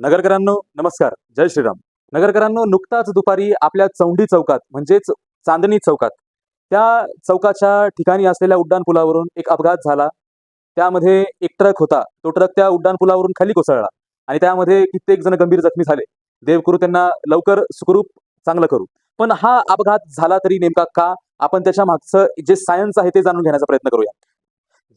नगरकरांनो नमस्कार. जय श्रीराम. नगरकरांनो नुकताच दुपारी आपल्या चौंडी चौकात म्हणजेच चांदणी चौकात त्या चौकाच्या ठिकाणी असलेल्या उड्डाण पुलावरून एक अपघात झाला. त्यामध्ये एक ट्रक होता. तो ट्रक त्या उड्डाण पुलावरून खाली कोसळला आणि त्यामध्ये कित्येक जण गंभीर जखमी झाले. देव करू त्यांना लवकर सुखरूप चांगलं करू. पण हा अपघात झाला तरी नेमका का? आपण त्याच्या मागचं जे सायन्स आहे ते जाणून घेण्याचा प्रयत्न करूया.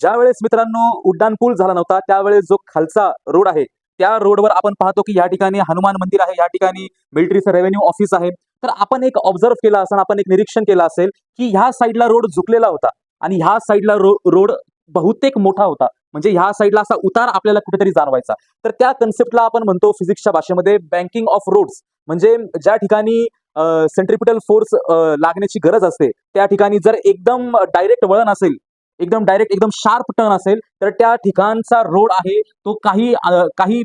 ज्यावेळेस मित्रांनो उड्डाण पूल झाला नव्हता त्यावेळेस जो खालचा रोड आहे त्या रोडवर आपण पाहतो की या ठिकाणी हनुमान मंदिर आहे या ठिकाणी मिलिटरीचं रेव्हेन्यू ऑफिस आहे. तर आपण एक ऑब्झर्व केला असेल आपण एक निरीक्षण केलं असेल की ह्या साईडला रोड झुकलेला होता आणि ह्या साईडला रो रोड बहुतेक मोठा होता. म्हणजे ह्या साईडला असा उतार आपल्याला कुठेतरी जाणवायचा. तर त्या कन्सेप्टला आपण म्हणतो फिजिक्सच्या भाषेमध्ये बँकिंग ऑफ रोड्स म्हणजे ज्या ठिकाणी सेंट्रिपिटल फोर्स लागण्याची गरज असते त्या ठिकाणी जर एकदम डायरेक्ट वळण असेल एकदम डायरेक्ट एकदम शार्प टर्न असेल तर त्या ठिकाणचा रोड आहे तो काही काही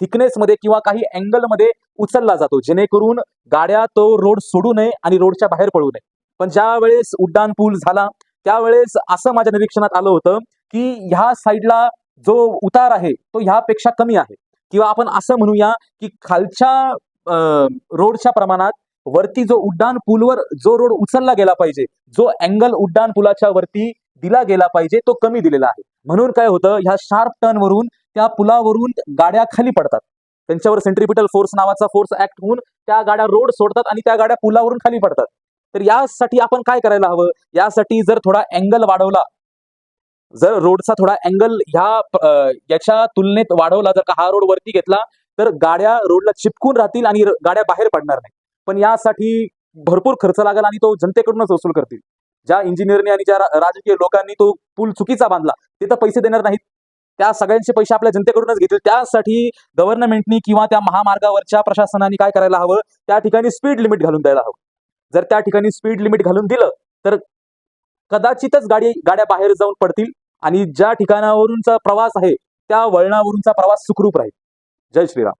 थिकनेसमध्ये किंवा काही अँगलमध्ये उचलला जातो. जेणेकरून गाड्या तो रोड सोडू नये आणि रोडच्या बाहेर पडू नये. पण ज्या वेळेस उड्डाण पूल झाला त्यावेळेस असं माझ्या निरीक्षणात आलं होतं की ह्या साईडला जो उतार आहे तो ह्यापेक्षा कमी आहे. किंवा आपण असं म्हणूया की खालच्या रोडच्या प्रमाणात वरती जो उड्डाण पूलवर जो रोड उचलला गेला पाहिजे जो अँगल उड्डाण पुलाच्या वरती दिला गेला पाहिजे तो कमी दिलेला आहे. म्हणून काय होतं ह्या शार्प टर्न वरून त्या पुलावरून गाड्या खाली पडतात. त्यांच्यावर सेंट्रिपिटल फोर्स नावाचा फोर्स ऍक्ट होऊन त्या गाड्या रोड सोडतात आणि त्या गाड्या पुलावरून खाली पडतात. तर यासाठी आपण काय करायला हवं? यासाठी जर थोडा अँगल वाढवला जर रोडचा थोडा अँगल ह्या याच्या तुलनेत वाढवला जर का हा रोड वरती घेतला तर गाड्या रोडला चिपकून राहतील आणि गाड्या बाहेर पडणार नाही पण यासाठी भरपूर खर्च लागेल आणि तो जनतेकडूनच वसूल करतील. ज्या इंजिनियरने आणि ज्या राजकीय लोकांनी तो पूल चुकीचा बांधला ते तर पैसे देणार नाहीत. त्या सगळ्यांचे पैसे आपल्या जनतेकडूनच घेतील. त्यासाठी गव्हर्नमेंटनी किंवा त्या महामार्गावरच्या प्रशासनाने काय करायला हवं? त्या ठिकाणी स्पीड लिमिट घालून द्यायला हवं. जर त्या ठिकाणी स्पीड लिमिट घालून दिलं तर कदाचितच गाडी गाड्या बाहेर जाऊन पडतील आणि ज्या ठिकाणावरूनचा प्रवास आहे त्या वळणावरूनचा प्रवास सुखरूप राहील. जय श्रीराम.